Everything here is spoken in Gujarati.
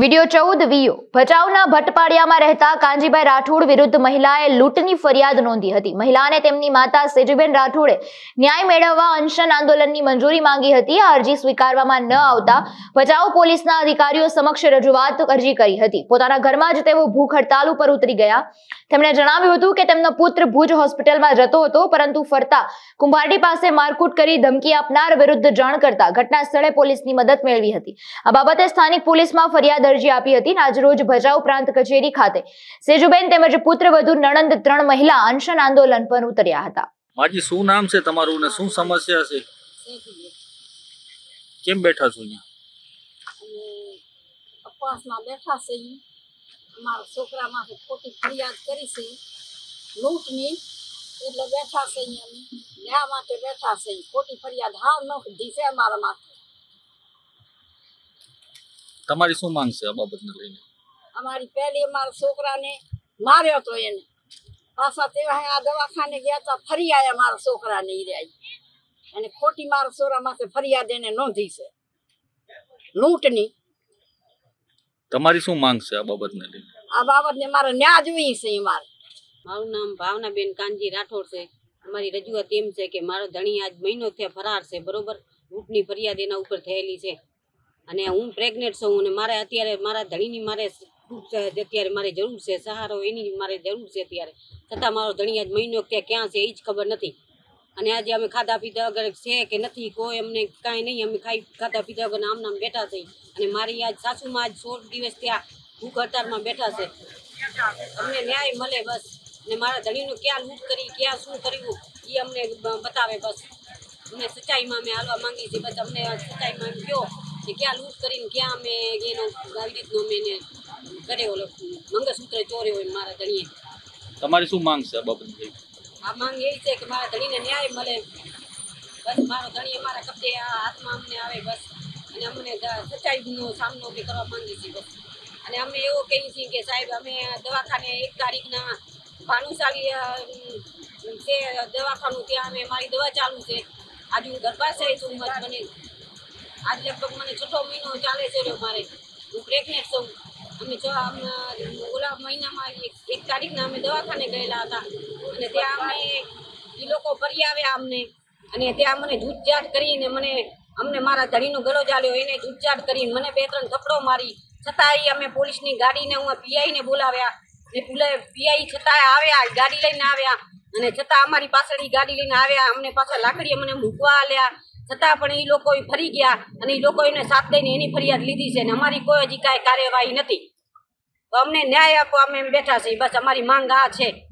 વિડિયો ચૌદ વીઓ. ભચાઉના ભટપાડિયામાં રહેતા કાંજીભાઈ રાઠોડ વિરુદ્ધ મહિલાએ લૂંટની ફરિયાદ નોંધી હતી. મહિલાને તેમની માતા સેજુબેન રાઠોડે ન્યાય મેળવવા અનશન આંદોલનની મંજૂરી માંગી હતી. આ અરજી સ્વીકારવામાં ન આવતા ભચાઉ પોલીસના અધિકારીઓ સમક્ષ રજૂઆત અરજી કરી હતી. પોતાના ઘરમાં જ તેઓ ભૂખ હડતાલ ઉપર ઉતરી ગયા. તેમણે જણાવ્યું હતું કે તેમનો પુત્ર ભુજ હોસ્પિટલમાં જતો હતો, પરંતુ ફરતા કુંભારડી પાસે મારકૂટ કરી ધમકી આપનાર વિરુદ્ધ જાણ કરતા ઘટના સ્થળે પોલીસની મદદ મેળવી હતી. આ બાબતે સ્થાનિક પોલીસમાં ફરિયાદ અરજી આપી હતી અને આજરોજ ભચાઉ પ્રાંત કચેરી ખાતે સેજુબેન તેમજ પુત્રવધુ નણંદ ત્રણ મહિલા અનશન આંદોલન પર ઉતર્યા હતા. માજી શું નામ છે તમારું ને શું સમસ્યા છે? કેમ બેઠા છો અહીંયા? અપવાસમાં બેઠા છે. ઈ. છોકરા છોકરામાંથી ખોટી ફરિયાદ કરી છે. લૂંટની એટલે બેઠા છે અહીંયા. ન્યા માટે બેઠા છે. ખોટી ફરિયાદ હા ન દીધે અમારા માથે. તમારી શું માંગ છે આ બાબતને લઈને? અમારી પહેલી અમારા છોકરાને માર્યો તો એને. પાછા તેવા આ દવાખાને ગયા તા ફરી આવ્યા મારા છોકરાને ઈ રહ્યા. અને ખોટી મારા છોરા માથે ફરિયાદ એને નોંધી છે. લૂંટની. તમારી શું માંગ છે આ બાબતને લઈને? આ બાબતને મારે ન્યાય જોઈએ છે ઈ મારે. મારું નામ ભાવનાબેન કાનજી રાઠોડ છે. અમારી રજૂઆત એમ છે કે મારો ધણી આજ મહિનો થયા ફરાર છે બરોબર? લૂંટની ફરિયાદ એના ઉપર થયેલી છે. અને હું પ્રેગ્નેન્ટ છું અને મારે અત્યારે મારા ધણીની મારે ખૂબ અત્યારે મારે જરૂર છે, સહારો એની મારે જરૂર છે અત્યારે. છતાં મારો ધણી આજ મહિનો ત્યાં ક્યાં છે એ જ ખબર નથી. અને આજે અમે ખાધા પીધા વગર છે કે નથી, કોઈ અમને કાંઈ નહીં, અમે ખાઈ ખાધા પીધા વગર આમ નામ બેઠા છે. અને મારી આજ સાસુમાં આજ સોળ દિવસ ત્યાં ભૂખ હડતાળમાં બેઠા છે. અમને ન્યાય મળે બસ. ને મારા ધણીનું ક્યાં લૂંટ કરી, ક્યાં શું કર્યું એ અમને બતાવે બસ. અમને સચ્ચાઈમાં અમે હાલવા માંગીએ છીએ બસ. અમને સચ્ચાઈમાં કયો કે ક્યાં લૂંટ કરીને ક્યાં અમે એનો આવી રીતનો અમે એને કર્યો મંગળસૂત્ર ચોર્યો હોય મારા ધણીએ. તમારી શું માંગ છે આ આ માંગ એવી છે કે મારા ધણીને ન્યાય મળે. બસ મારો ધણી અમારા કબજે આ હાથમાં અમને આવે બસ. અને અમને સચ્ચાઈનો સામનો બી કરવા માંગીએ છીએ બસ. અને અમે એવો કહીએ છીએ કે સાહેબ અમે દવાખાને એક તારીખના ભાનુશાલી છે દવાખાનું ત્યાં અમે મારી દવા ચાલુ છે. આજે હું ગર્ભાશય છું મને આજ લગભગ મને છઠ્ઠો મહિનો ચાલે છે મારે. હું પ્રેગ્નેન્ટ છું. અમે છ ઓલા મહિનામાં એક તારીખના અમે દવાખાને ગયેલા હતા. અને ત્યાં અમે એ લોકો ફરી આવ્યા અમને. અને ત્યાં મને જૂઠજાટ કરીને મને, અમને મારા ધણીનો ગળો ચાલ્યો. એને જૂઠજાટ કરીને મને બે ત્રણ થપડો મારી. છતાંય અમે પોલીસની ગાડીને હું પીઆઈને બોલાવ્યા. ને પીઆઈ છતાંય આવ્યા, ગાડી લઈને આવ્યા. અને છતાં અમારી પાછળ ગાડી લઈને આવ્યા. અમને પાછા લાકડીએ મને મૂકવા આલ્યા. છતાં પણ એ લોકો ફરી ગયા અને એ લોકો એને સાથ દઈને એની ફરિયાદ લીધી છે અને અમારી કોઈ હજી કાંઈ કાર્યવાહી નથી. તો અમને ન્યાય આપો, અમે એમ બેઠા છીએ. બસ અમારી માંગ આ છે.